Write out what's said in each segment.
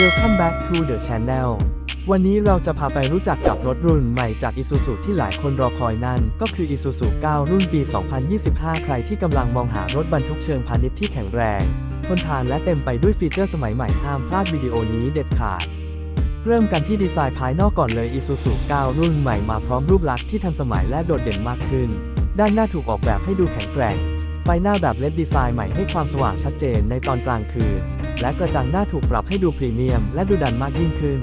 Welcome back to the channel วันนี้เราจะพาไปรู้จักกับรถรุ่นใหม่จาก Isuzu ที่หลายคนรอคอยนั่น ก็คือ Isuzu 9 รุ่นปี 2025 ใครที่กำลังมองหารถบรรทุกเชิงพาณิชย์ที่แข็งแรง ทนทานและเต็มไปด้วยฟีเจอร์สมัยใหม่ห้ามพลาดวิดีโอนี้เด็ดขาด เริ่มกันที่ดีไซน์ภายนอกก่อนเลย Isuzu 9 รุ่นใหม่มาพร้อมรูปลักษณ์ที่ทันสมัยและโดดเด่นมากขึ้น ด้านหน้าถูกออกแบบให้ดูแข็งแกร่ง ไฟหน้าแบบเลดดีไซน์ใหม่ให้ความสว่างชัดเจนในตอนกลางคืน และกระจังหน้าถูกปรับให้ดูพรีเมียมและดูดันมากยิ่งขึ้น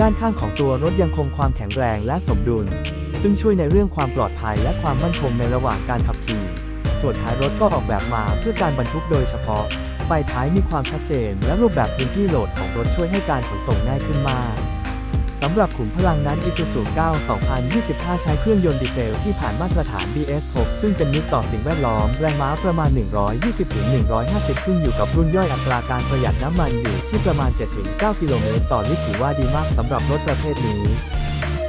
ด้านข้างของตัวรถยังคงความแข็งแรงและสมดุล ซึ่งช่วยในเรื่องความปลอดภัยและความมั่นคงในระหว่างการขับขี่ ส่วนท้ายรถก็ออกแบบมาเพื่อการบรรทุกโดยเฉพาะ ไฟท้ายมีความชัดเจน และรูปแบบพื้นที่โหลดของรถช่วยให้การขนส่งง่ายขึ้นมาก สำหรับขุมพลังนั้น Isuzu 9 2025 ใช้เครื่องยนต์ดีเซลที่ผ่านมาตรฐาน BS6 ซึ่งเป็นมิตรต่อสิ่งแวดล้อม แรงม้าประมาณ 120-150 ขึ้นอยู่กับรุ่นย่อยอัตราการประหยัดน้ำมันอยู่ที่ประมาณ 7-9 กิโลเมตรต่อลิตรถือว่าดีมากสำหรับรถประเภทนี้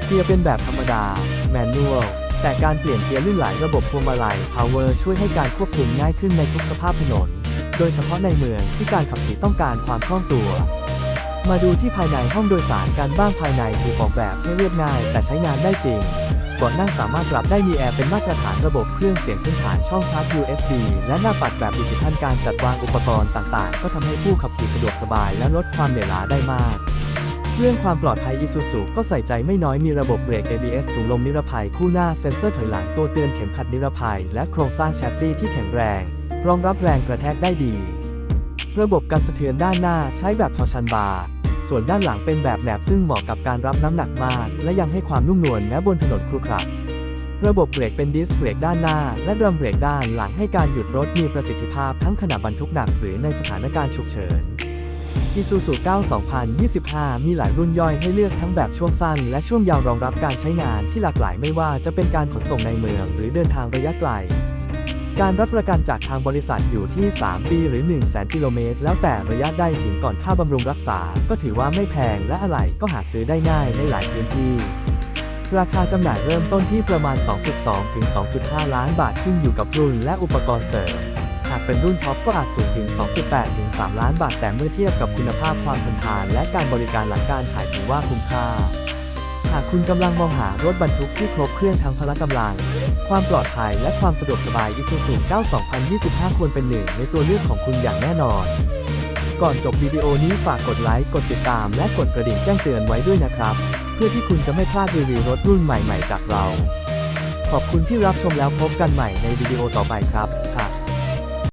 เกียร์เป็นแบบธรรมดา แมนนวลแต่การเปลี่ยนเกียร์ลื่นไหลระบบพวงมาลัย Power ช่วยให้การควบคุมง่ายขึ้นในทุกสภาพถนน โดยเฉพาะในเมืองที่การขับขี่ต้องการความคล่องตัว มาดูที่ภายในห้องโดยสารกันบ้างภายในถูกออกแบบให้เรียบง่าย แต่ใช้งานได้จริงเบาะนั่งสามารถปรับได้มีแอร์เป็นมาตรฐานระบบเครื่องเสียงพื้นฐานช่องชาร์จ USB และหน้าปัดแบบดิจิทัลการจัดวางอุปกรณ์ต่างๆ ก็ทำให้ผู้ขับขี่สะดวกสบายและลดความเหนื่อยล้าได้มาก เรื่องความปลอดภัย Isuzu ก็ใส่ใจไม่น้อยมีระบบเบรก ABS ถุงลมนิรภัยคู่หน้าเซ็นเซอร์ถอยหลังตัวเตือนเข็มขัดนิรภัย และโครงสร้างแชสซีที่แข็งแรง รองรับแรงกระแทกได้ดี ระบบกันสะเทือนด้านหน้าใช้แบบทอร์ชันบาร์ ส่วนด้านหลังเป็นแบบแหนบซึ่งเหมาะกับการรับน้ำหนักมาก และยังให้ความนุ่มนวลแม้บนถนนครุขระระบบเบรกเป็นดิสเบรกด้านหน้า และดรัมเบรกด้านหลังให้การหยุดรถมีประสิทธิภาพทั้งขณะบรรทุกหนักหรือในสถานการณ์ฉุกเฉิน Isuzu 9 2025 มีหลายรุ่นย่อยให้เลือกทั้งแบบช่วงสั้น และช่วงยาวรองรับการใช้งานที่หลากหลายไม่ว่าจะเป็นการขนส่งในเมือง หรือเดินทางระยะไกล การรับประกันจากทางบริษัทอยู่ที่ 3 ปีหรือ 1 0 0 0 0แกิโลเมตรแล้วแต่ระยะได้ถึงก่อนค่าบำรุงรักษา ก็ถือว่าไม่แพงและอะไหล่ก็หาซื้อได้ง่ายในหลายพื้นที่ ราคาจำหน่ายเริ่มต้นที่ประมาณ 2.2 ถึง 2.5 ล้านบาทขึ้นอยู่กับรุ่นและอุปกรณ์เสริม หากเป็นรุ่นท็อปก็อาจสูงถึง 2.8 ถึง 3 ล้านบาทแต่เมื่อเทียบกับคุณภาพความทนทาน และการบริการหลังการขายถือว่าคุ้มค่า คุณกำลังมองหารถบรรทุกที่ครบเครื่องทั้งพละกำลัง ความปลอดภัยและความสะดวกสบาย Isuzu 9 2025 ควรเป็นหนึ่งในตัวเลือกของคุณอย่างแน่นอน ก่อนจบวิดีโอนี้ฝากกดไลค์ กดติดตาม และกดกระดิ่งแจ้งเตือนไว้ด้วยนะครับ เพื่อที่คุณจะไม่พลาดรีวิวรถรุ่นใหม่ ๆ จากเรา ขอบคุณที่รับชมแล้วพบกันใหม่ในวิดีโอต่อไปครับค่ะ